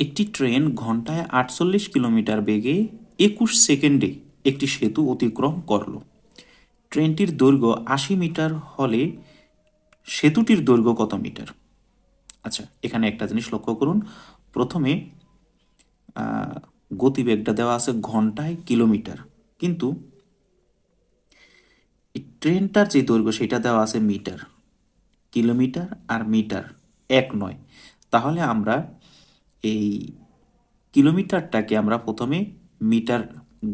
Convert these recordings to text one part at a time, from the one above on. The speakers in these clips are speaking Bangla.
একটি ট্রেন ঘন্টায় আটচল্লিশ কিলোমিটার বেগে একুশ সেকেন্ডে একটি সেতু অতিক্রম করল। ট্রেনটির দৈর্ঘ্য আশি মিটার হলে সেতুটির দৈর্ঘ্য কত মিটার? আচ্ছা এখানে একটা জিনিস লক্ষ্য করুন। প্রথমে গতিবেগটা দেওয়া আছে ঘন্টায় কিলোমিটার। কিন্তু ট্রেনটার যে দৈর্ঘ্য, সেটা দেওয়া আছে মিটার। কিলোমিটার আর মিটার এক নয়। তাহলে আমরা এই কিলোমিটারটাকে আমরা প্রথমে মিটার,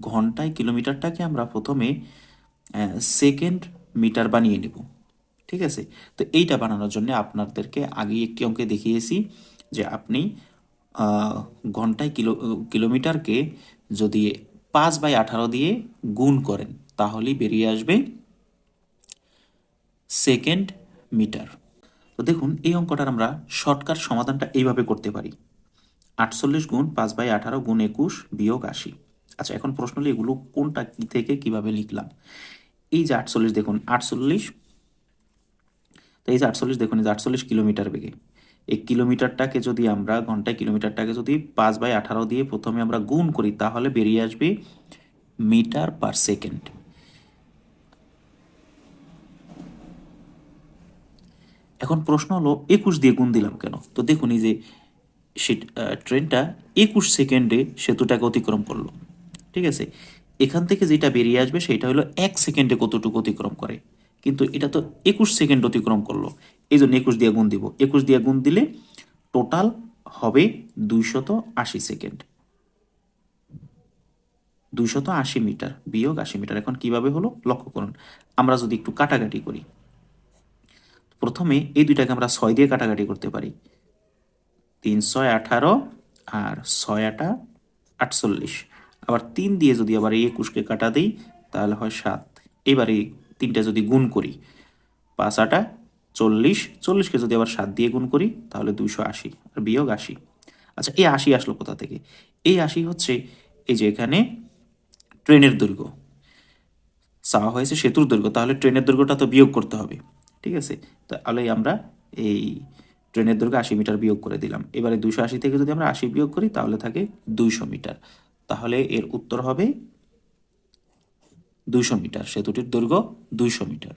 ঘন্টায় কিলোমিটারটাকে আমরা প্রথমে সেকেন্ড মিটার বানিয়ে নেব। ঠিক আছে? তো এইটা বানানোর জন্য আপনাদেরকে আগেই একটি অঙ্কে দেখিয়েছি যে আপনি ঘন্টায় কিলো, কিলোমিটারকে যদি পাঁচ বাই আঠারো দিয়ে গুণ করেন, তাহলেই বেরিয়ে আসবে সেকেন্ড মিটার। তো দেখুন, এই অঙ্কটার আমরা শর্টকাট সমাধানটা এইভাবে করতে পারি। আটচল্লিশ গুণ পাঁচ বাই আঠারো গুণ একুশ বিয়োগ আশি। আচ্ছা এখন প্রশ্ন হলো এগুলো কোনটা কি থেকে কীভাবে লিখলাম? এই যে আটচল্লিশ দেখুন, আটচল্লিশ। তো এই যে আটচল্লিশ দেখুন, এই যে আটচল্লিশ কিলোমিটার বেগে। এই কিলোমিটারটাকে যদি আমরা, ঘন্টায় কিলোমিটারটাকে যদি পাঁচ বাই আঠারো দিয়ে প্রথমে আমরা গুণ করি, তাহলে বেরিয়ে আসবে মিটার পার সেকেন্ড। এখন প্রশ্ন হলো, একুশ দিয়ে গুণ দিলাম কেন? তো দেখুন, এই যে সে ট্রেনটা একুশ সেকেন্ডে সেতুটাকে অতিক্রম করল। ঠিক আছে? এখান থেকে যেটা বেরিয়ে আসবে সেটা হলো এক সেকেন্ডে কতটুকু অতিক্রম করে। কিন্তু এটা তো একুশ সেকেন্ড অতিক্রম করল। এই জন্য একুশ দিয়ে গুণ দিব। একুশ দিয়ে গুণ দিলে টোটাল হবে দুইশত আশি সেকেন্ড। দুইশত আশি মিটার বিয়োগ আশি মিটার। এখন কীভাবে হলো? লক্ষ্য করুন। আমরা যদি একটু কাটাকাটি করি। প্রথমে এই দুইটাকে আমরা ছয় দিয়ে কাটাকাটি করতে পারি। তিন ছয় আঠারো আর ছয় আটা আটচল্লিশ। আবার তিন দিয়ে যদি আবার এই একুশকে কাটা দিই, তাহলে হয় সাত। এবার এই তিনটা যদি গুণ করি পাঁচ আটা চল্লিশ, চল্লিশকে যদি আবার সাত দিয়ে গুণ করি, তাহলে দুইশো আশি আর বিয়োগ আশি। আচ্ছা এই আশি আসলো কোথা থেকে? এই আশি হচ্ছে এই যে এখানে ট্রেনের দৈর্ঘ্য। চাওয়া হয়েছে সেতুর দৈর্ঘ্য, তাহলে ট্রেনের দৈর্ঘ্যটা তো বিয়োগ করতে হবে, ঠিক আছে? তাহলে আমরা এই ট্রেনের দৈর্ঘ্য আশি মিটার বিয়োগ করে দিলাম। এবারে দুশো আশি থেকে যদি আমরা আশি বিয়োগ করি, তাহলে থাকে দুইশো মিটার। তাহলে এর উত্তর হবে দুইশো মিটার। সেতুটির দৈর্ঘ্য দুইশো মিটার।